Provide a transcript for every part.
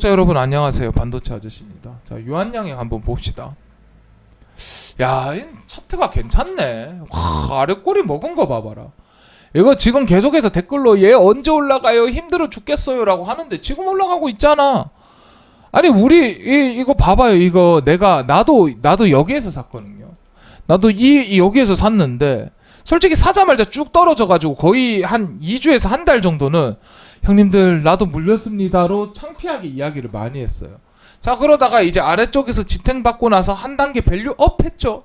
자 여러분 안녕하세요. 반도체 아저씨입니다. 자 유한양행 한번 봅시다. 야이 차트가 괜찮네. 와 아래 꼬리 먹은 거 봐봐라. 이거 지금 계속해서 댓글로 얘 언제 올라가요? 힘들어 죽겠어요 라고 하는데 지금 올라가고 있잖아. 아니 우리 이, 이거 봐봐요. 이거 내가 나도 나도 여기에서 샀거든요. 나도 이, 이 여기에서 샀는데 솔직히 사자마자 쭉 떨어져 가지고 거의 한 2주에서 한 달 정도는 형님들 나도 물렸습니다로 창피하게 이야기를 많이 했어요. 자 그러다가 이제 아래쪽에서 지탱 받고 나서 한 단계 밸류 업 했죠.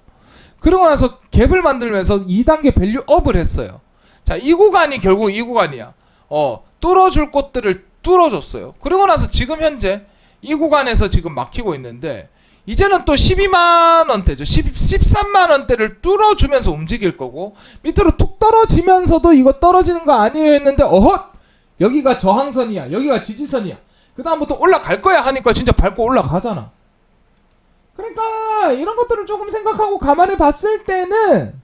그러고 나서 갭을 만들면서 2단계 밸류 업을 했어요. 자 이 구간이 결국 이 구간이야. 어 뚫어줄 곳들을 뚫어줬어요. 그리고 나서 지금 현재 이 구간에서 지금 막히고 있는데 이제는 또 12만 원대죠. 10, 13만 원대를 뚫어주면서 움직일 거고 밑으로 툭 떨어지면서도 이거 떨어지는 거 아니에요 했는데 어헛 여기가 저항선이야. 여기가 지지선이야. 그 다음부터 올라갈 거야 하니까 진짜 밟고 올라가잖아. 그러니까 이런 것들을 조금 생각하고 가만히 봤을 때는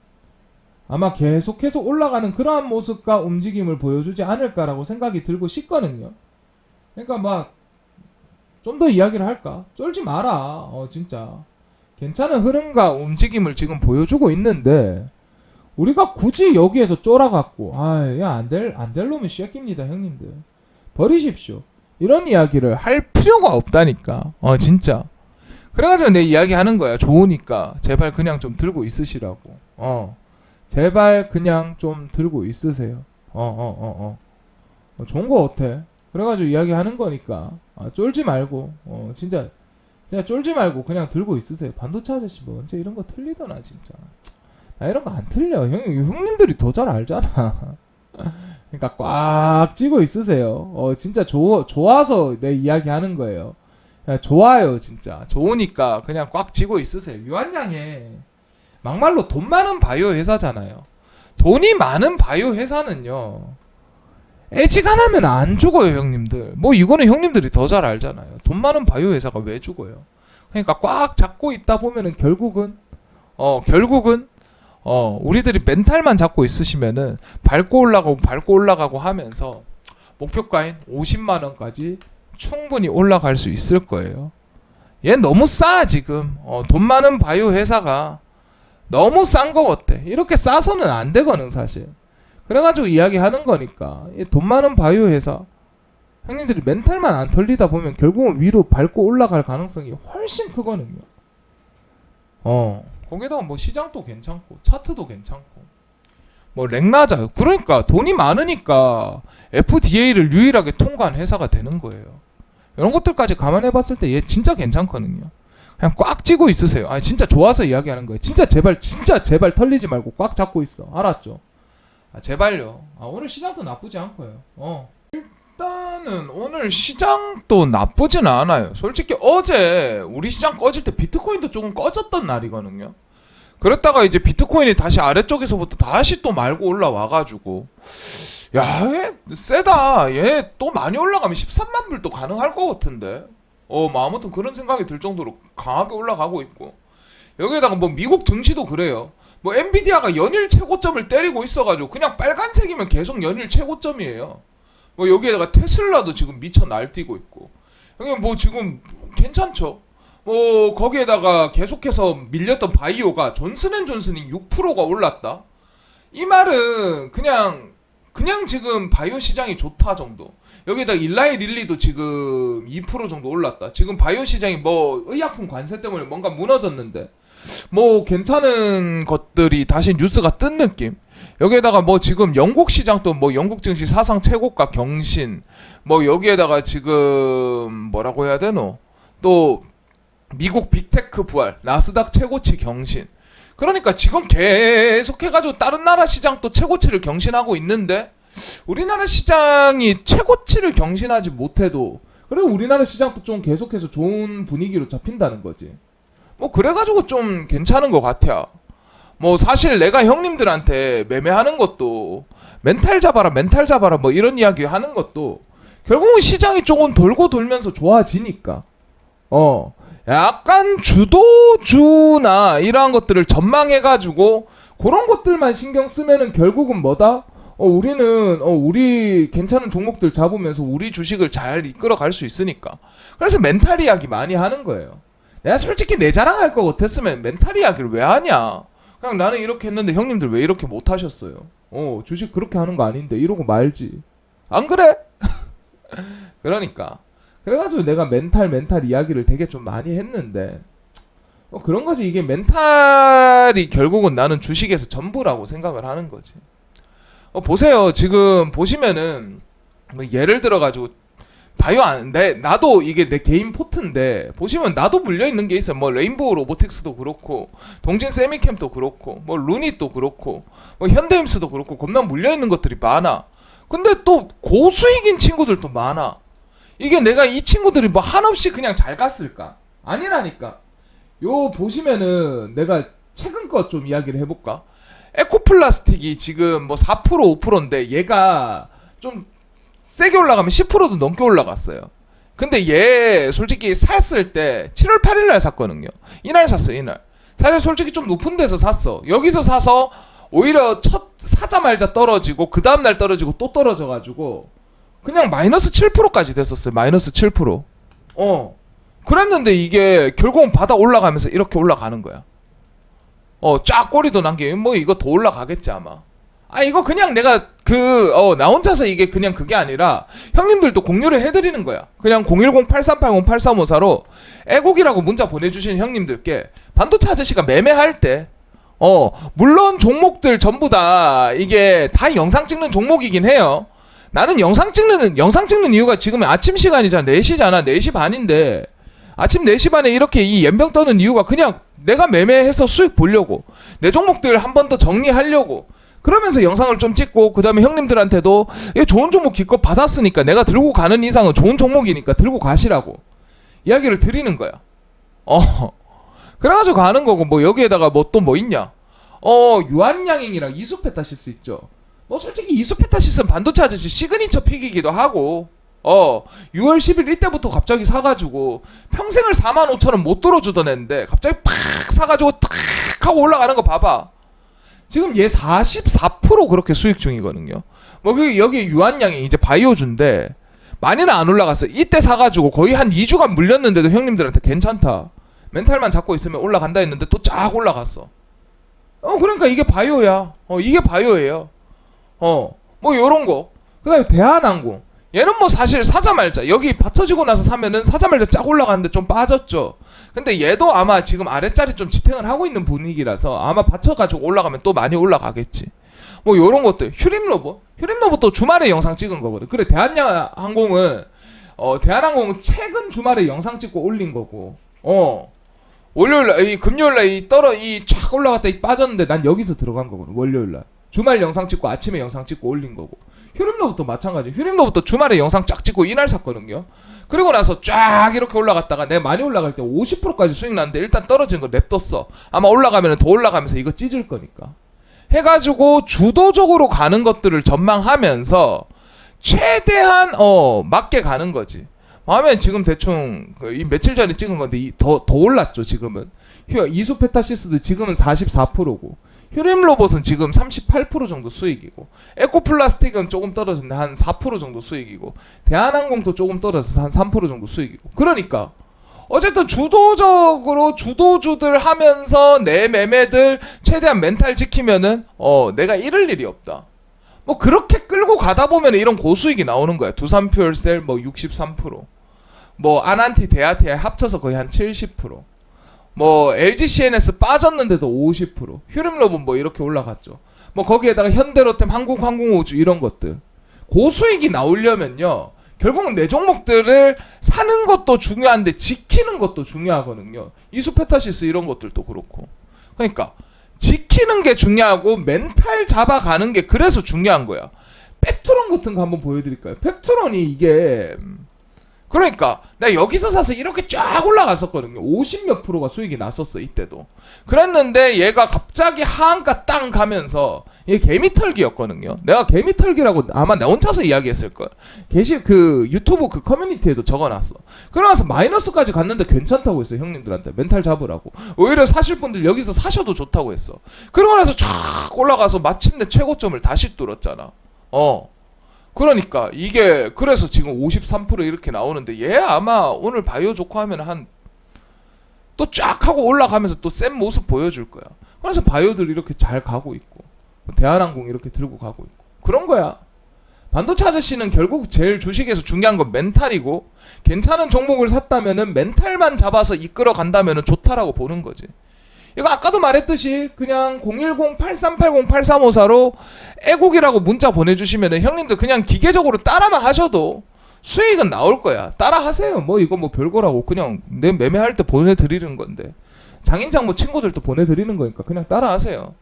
아마 계속해서 올라가는 그러한 모습과 움직임을 보여주지 않을까라고 생각이 들고 싶거든요. 그러니까 막 좀 더 이야기를 할까? 쫄지 마라. 어 진짜 괜찮은 흐름과 움직임을 지금 보여주고 있는데 우리가 굳이 여기에서 쫄아갖고 아야안될 안 될 놈은 쉐끼입니다 형님들. 버리십시오. 이런 이야기를 할 필요가 없다니까. 어 진짜. 그래가지고 내 이야기 하는 거야. 좋으니까. 제발 그냥 좀 들고 있으시라고. 어. 제발 그냥 좀 들고 있으세요. 어 어 어 어. 좋은 거 어때 그래가지고 이야기 하는 거니까. 아, 쫄지 말고. 어 진짜 진짜 쫄지 말고 그냥 들고 있으세요. 반도체 아저씨 뭐 언제 이런 거 틀리더나 진짜 나 이런 거 안 틀려. 형, 형님들이 더 잘 알잖아. 그러니까 꽉 쥐고 있으세요. 어, 진짜 좋, 좋아서 내 이야기 하는 거예요. 야, 좋아요, 진짜. 좋으니까 그냥 꽉 쥐고 있으세요. 유한양에 막말로 돈 많은 바이오 회사잖아요. 돈이 많은 바이오 회사는요. 애지간하면 안 죽어요, 형님들. 뭐 이거는 형님들이 더 잘 알잖아요. 돈 많은 바이오 회사가 왜 죽어요? 그러니까 꽉 잡고 있다 보면은 결국은 어, 결국은 어, 우리들이 멘탈만 잡고 있으시면은 밟고 올라가고 밟고 올라가고 하면서 목표가인 50만 원까지 충분히 올라갈 수 있을 거예요. 얘 너무 싸 지금. 어, 돈 많은 바이오 회사가 너무 싼 거 같아. 이렇게 싸서는 안 되거든 사실. 그래가지고 이야기하는 거니까 이돈 많은 바이오 회사 형님들이 멘탈만 안 털리다 보면 결국은 위로 밟고 올라갈 가능성이 훨씬 크거든요. 어. 거기다가 뭐 시장도 괜찮고 차트도 괜찮고 뭐 렉나자 그러니까 돈이 많으니까 FDA를 유일하게 통과한 회사가 되는 거예요. 이런 것들까지 감안해 봤을 때 얘 진짜 괜찮거든요. 그냥 꽉 쥐고 있으세요. 아 진짜 좋아서 이야기하는 거예요. 진짜 제발 진짜 제발 털리지 말고 꽉 잡고 있어. 알았죠? 아 제발요. 아 오늘 시장도 나쁘지 않고요. 어. 일단은 오늘 시장도 나쁘진 않아요. 솔직히 어제 우리 시장 꺼질 때 비트코인도 조금 꺼졌던 날이거든요. 그랬다가 이제 비트코인이 다시 아래쪽에서부터 다시 또 말고 올라와가지고 야, 얘 세다. 얘 또 많이 올라가면 13만 불도 가능할 것 같은데. 어, 뭐 아무튼 그런 생각이 들 정도로 강하게 올라가고 있고 여기에다가 뭐 미국 증시도 그래요. 뭐 엔비디아가 연일 최고점을 때리고 있어가지고 그냥 빨간색이면 계속 연일 최고점이에요. 뭐 여기에다가 테슬라도 지금 미쳐 날뛰고 있고 여기 뭐 지금 괜찮죠. 뭐 거기에다가 계속해서 밀렸던 바이오가 존슨앤존슨이 6%가 올랐다. 이 말은 그냥 그냥 지금 바이오 시장이 좋다 정도. 여기에다 일라이 릴리도 지금 2% 정도 올랐다. 지금 바이오 시장이 뭐 의약품 관세 때문에 뭔가 무너졌는데 뭐 괜찮은 것들이 다시 뉴스가 뜬 느낌. 여기에다가 뭐 지금 영국 시장도 뭐 영국 증시 사상 최고가 경신 뭐 여기에다가 지금 뭐라고 해야 되노? 또 미국 빅테크 부활, 나스닥 최고치 경신. 그러니까 지금 계속 해가지고 다른 나라 시장도 최고치를 경신하고 있는데 우리나라 시장이 최고치를 경신하지 못해도 그래도 우리나라 시장도 좀 계속해서 좋은 분위기로 잡힌다는 거지. 뭐 그래가지고 좀 괜찮은 것 같아. 뭐 사실 내가 형님들한테 매매하는 것도 멘탈 잡아라 멘탈 잡아라 뭐 이런 이야기 하는 것도 결국은 시장이 조금 돌고 돌면서 좋아지니까 어 약간 주도주나 이러한 것들을 전망해가지고 그런 것들만 신경 쓰면은 결국은 뭐다? 어 우리는 어 우리 괜찮은 종목들 잡으면서 우리 주식을 잘 이끌어 갈 수 있으니까. 그래서 멘탈 이야기 많이 하는 거예요. 내가 솔직히 내 자랑할 거 같았으면 멘탈 이야기를 왜 하냐? 그냥 나는 이렇게 했는데 형님들 왜 이렇게 못 하셨어요? 어 주식 그렇게 하는 거 아닌데 이러고 말지. 안 그래? 그러니까 그래가지고 내가 멘탈 멘탈 이야기를 되게 좀 많이 했는데 어, 그런 거지 이게 멘탈이 결국은 나는 주식에서 전부라고 생각을 하는 거지. 어, 보세요 지금 보시면은 뭐 예를 들어 가지고 바이오 안 내 나도 이게 내 개인 포트인데 보시면 나도 물려 있는 게 있어요. 뭐 레인보우 로보틱스도 그렇고 동진 세미캠도 그렇고 뭐 루닛도 그렇고 뭐 현대임스도 그렇고 겁나 물려 있는 것들이 많아. 근데 또 고수익인 친구들도 많아. 이게 내가 이 친구들이 뭐 한없이 그냥 잘 갔을까? 아니라니까. 요 보시면은 내가 최근 거 좀 이야기를 해볼까? 에코플라스틱이 지금 뭐 4% 5%인데 얘가 좀 세게 올라가면 10%도 넘게 올라갔어요. 근데 얘 솔직히 샀을 때 7월 8일 날 샀거든요. 이날 샀어요, 이날. 사실 솔직히 좀 높은 데서 샀어. 여기서 사서 오히려 첫 사자말자 떨어지고 그 다음 날 떨어지고 또 떨어져 가지고 그냥 마이너스 7%까지 됐었어요. 마이너스 7%. 어. 그랬는데 이게 결국은 바닥 올라가면서 이렇게 올라가는 거야. 어, 쫙 꼬리도 남게 뭐 이거 더 올라가겠지 아마. 아 이거 그냥 내가 그 어 나 혼자서 이게 그냥 그게 아니라 형님들도 공유를 해드리는 거야. 그냥 010-8380-8354로 애곡이라고 문자 보내주신 형님들께 반도체 아저씨가 매매할 때 어, 물론 종목들 전부 다 이게 다 영상 찍는 종목이긴 해요. 나는 영상 찍는 영상 찍는 이유가 지금 아침 시간이잖아. 4시잖아. 4시 반인데 아침 4시 반에 이렇게 이 연병 떠는 이유가 그냥 내가 매매해서 수익 보려고 내 종목들 한 번 더 정리하려고 그러면서 영상을 좀 찍고 그다음에 형님들한테도 이게 좋은 종목 기껏 받았으니까 내가 들고 가는 이상은 좋은 종목이니까 들고 가시라고 이야기를 드리는 거야. 어. 그래가지고 가는 거고 뭐 여기에다가 뭐또뭐 있냐? 어 유한양행이랑 이수페타시스 있죠. 뭐 솔직히 이수페타시스는 반도체 아저씨 시그니처 픽이기도 하고 어 6월 10일 이때부터 갑자기 사가지고 평생을 4만 5천 원 못 들어주던 애인데 갑자기 팍 사가지고 탁 하고 올라가는 거 봐봐. 지금 얘 44% 그렇게 수익 중이거든요. 뭐 여기 유한양이 이제 바이오주인데 많이는 안 올라갔어. 이때 사가지고 거의 한 2주간 물렸는데도 형님들한테 괜찮다. 멘탈만 잡고 있으면 올라간다 했는데 또 쫙 올라갔어. 어 그러니까 이게 바이오야. 어 이게 바이오예요. 어뭐 요런 거. 그다음에 대한항공. 얘는 뭐 사실 사자 말자. 여기 받쳐지고 나서 사면은 사자 말자 쫙 올라가는데 좀 빠졌죠. 근데 얘도 아마 지금 아래짜리 좀 지탱을 하고 있는 분위기라서 아마 받쳐가지고 올라가면 또 많이 올라가겠지. 뭐 요런 것들. 휴림 로봇. 휴림 로봇도 주말에 영상 찍은 거거든. 그래 대한항공은 어 대한항공은 최근 주말에 영상 찍고 올린 거고. 어. 월요일 날이 금요일 날이 떨어 이 쫙 올라갔다 이 빠졌는데 난 여기서 들어간 거거든 월요일 날. 주말 영상 찍고 아침에 영상 찍고 올린 거고 휴림로부터 마찬가지. 휴림로부터 주말에 영상 쫙 찍고 이날 샀거든요. 그리고 나서 쫙 이렇게 올라갔다가 내가 많이 올라갈 때 50%까지 수익 났는데 일단 떨어진 거 냅뒀어. 아마 올라가면 더 올라가면서 이거 찢을 거니까. 해가지고 주도적으로 가는 것들을 전망하면서 최대한 어 맞게 가는 거지. 하면 지금 대충 그이 며칠 전에 찍은 건데 더더 올랐죠 지금은. 휴 이소페타시스도 지금은 44%고 휴림 로봇은 지금 38% 정도 수익이고 에코플라스틱은 조금 떨어졌는데 한 4% 정도 수익이고 대한항공도 조금 떨어져서 한 3% 정도 수익이고 그러니까 어쨌든 주도적으로 주도주들 하면서 내 매매들 최대한 멘탈 지키면은 어 내가 잃을 일이 없다. 뭐 그렇게 끌고 가다 보면 이런 고수익이 나오는 거야. 두산 퓨얼셀 뭐 63%. 뭐 아난티 데아티아 합쳐서 거의 한 70%. 뭐 LG CNS 빠졌는데도 50%. 휴림로봇 뭐 이렇게 올라갔죠. 뭐 거기에다가 현대로템 한국 항공우주 이런 것들. 고수익이 나오려면요. 결국은 내 종목들을 사는 것도 중요한데 지키는 것도 중요하거든요. 이수페타시스 이런 것들도 그렇고. 그러니까 지키는 게 중요하고 멘탈 잡아가는 게 그래서 중요한 거야. 펩트론 같은 거 한번 보여드릴까요? 펩트론이 이게 음, 그러니까 내가 여기서 사서 이렇게 쫙 올라갔었거든요. 50 몇 프로가 수익이 났었어 이때도. 그랬는데 얘가 갑자기 하한가 땅 가면서 이게 개미털기였거든요. 내가 개미털기라고 아마 나 혼자서 이야기했을 걸. 게시 그 유튜브 그 커뮤니티에도 적어놨어. 그러면서 마이너스까지 갔는데 괜찮다고 했어 형님들한테 멘탈 잡으라고. 오히려 사실 분들 여기서 사셔도 좋다고 했어. 그러고 나서 쫙 올라가서 마침내 최고점을 다시 뚫었잖아. 어. 그러니까 이게 그래서 지금 53% 이렇게 나오는데 얘 아마 오늘 바이오 좋고 하면 한 또 쫙 하고 올라가면서 또 센 모습 보여줄 거야. 그래서 바이오들 이렇게 잘 가고 있고 대한항공 이렇게 들고 가고 있고 그런 거야. 반도체 아저씨는 결국 제일 주식에서 중요한 건 멘탈이고 괜찮은 종목을 샀다면은 멘탈만 잡아서 이끌어 간다면은 좋다라고 보는 거지. 이거 아까도 말했듯이 그냥 010-8380-8354로 애국이라고 문자 보내주시면은 형님들 그냥 기계적으로 따라만 하셔도 수익은 나올 거야. 따라 하세요. 뭐 이거 뭐 별거라고 그냥 내 매매할 때 보내드리는 건데 장인장 뭐 친구들도 보내드리는 거니까 그냥 따라 하세요.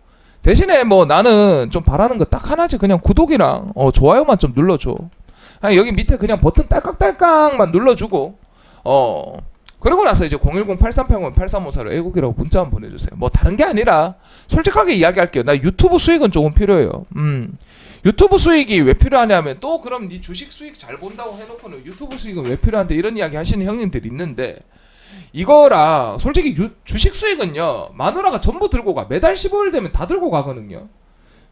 대신에 뭐 나는 좀 바라는 거 딱 하나지 그냥 구독이랑 어 좋아요만 좀 눌러줘. 아니 여기 밑에 그냥 버튼 딸깍딸깍만 눌러주고 어 그러고 나서 이제 010-8380-8354로 애국이라고 문자 한번 보내주세요. 뭐 다른 게 아니라 솔직하게 이야기할게요. 나 유튜브 수익은 조금 필요해요. 음 유튜브 수익이 왜 필요하냐면 또 그럼 네 주식 수익 잘 본다고 해놓고는 유튜브 수익은 왜 필요한데 이런 이야기 하시는 형님들 있는데 이거랑 솔직히 유- 주식 수익은요 마누라가 전부 들고 가 매달 15일 되면 다 들고 가거든요.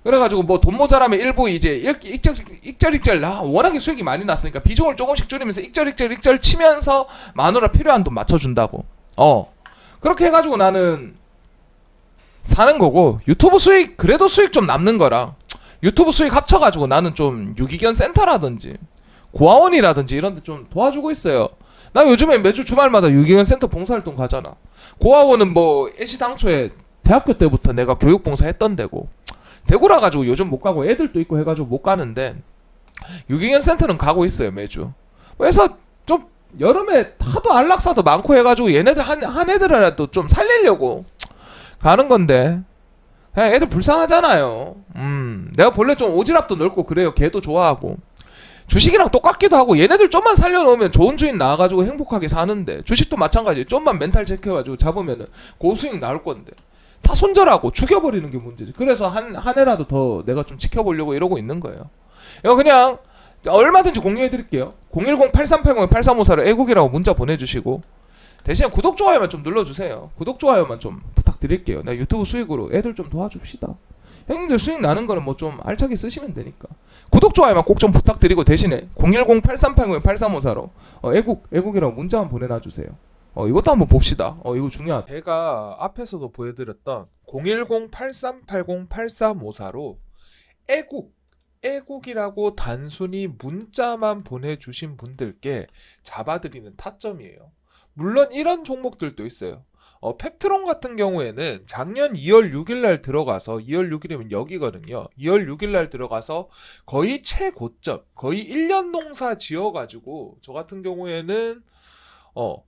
그래가지고 뭐 돈 모자라면 일부 이제 일- 익절 익절 익절 나 워낙에 수익이 많이 났으니까 비중을 조금씩 줄이면서 익절 익절 익절 치면서 마누라 필요한 돈 맞춰준다고. 어 그렇게 해가지고 나는 사는 거고 유튜브 수익 그래도 수익 좀 남는 거랑 유튜브 수익 합쳐가지고 나는 좀 유기견 센터라든지 고아원이라든지 이런 데 좀 도와주고 있어요. 나 요즘에 매주 주말마다 유기견 센터 봉사활동 가잖아. 고아원은 뭐 애시 당초에 대학교 때부터 내가 교육봉사 했던 데고 대구라 가지고 요즘 못 가고 애들도 있고 해가지고 못 가는데 유기견 센터는 가고 있어요 매주. 그래서 좀 여름에 하도 안락사도 많고 해가지고 얘네들 한, 한 애들이라도 좀 살리려고 가는 건데 그냥 애들 불쌍하잖아요. 음, 내가 본래 좀 오지랖도 넓고 그래요. 걔도 좋아하고. 주식이랑 똑같기도 하고 얘네들 좀만 살려놓으면 좋은 주인 나와가지고 행복하게 사는데 주식도 마찬가지. 좀만 멘탈 체크해가지고 잡으면은 고수익 나올 건데 다 손절하고 죽여버리는 게 문제지. 그래서 한 한 해라도 더 내가 좀 지켜보려고 이러고 있는 거예요. 이거 그냥 얼마든지 공유해드릴게요. 010-8380-8354로 애국이라고 문자 보내주시고 대신 구독 좋아요만 좀 눌러주세요. 구독 좋아요만 좀 부탁드릴게요. 나 유튜브 수익으로 애들 좀 도와줍시다. 형님들 수익 나는 거는 뭐 좀 알차게 쓰시면 되니까. 구독 좋아요만 꼭 좀 부탁드리고 대신에 010-8380-8354로 어, 애국 애국이라고 문자 한번 보내놔 주세요. 어 이것도 한번 봅시다. 어 이거 중요하다. 제가 앞에서도 보여드렸던 010-8380-8354로 애국 애국이라고 단순히 문자만 보내주신 분들께 잡아드리는 타점이에요. 물론 이런 종목들도 있어요. 어, 펩트론 같은 경우에는 작년 2월 6일 날 들어가서 2월 6일이면 여기거든요. 2월 6일 날 들어가서 거의 최고점, 거의 1년 농사 지어 가지고 저 같은 경우에는 어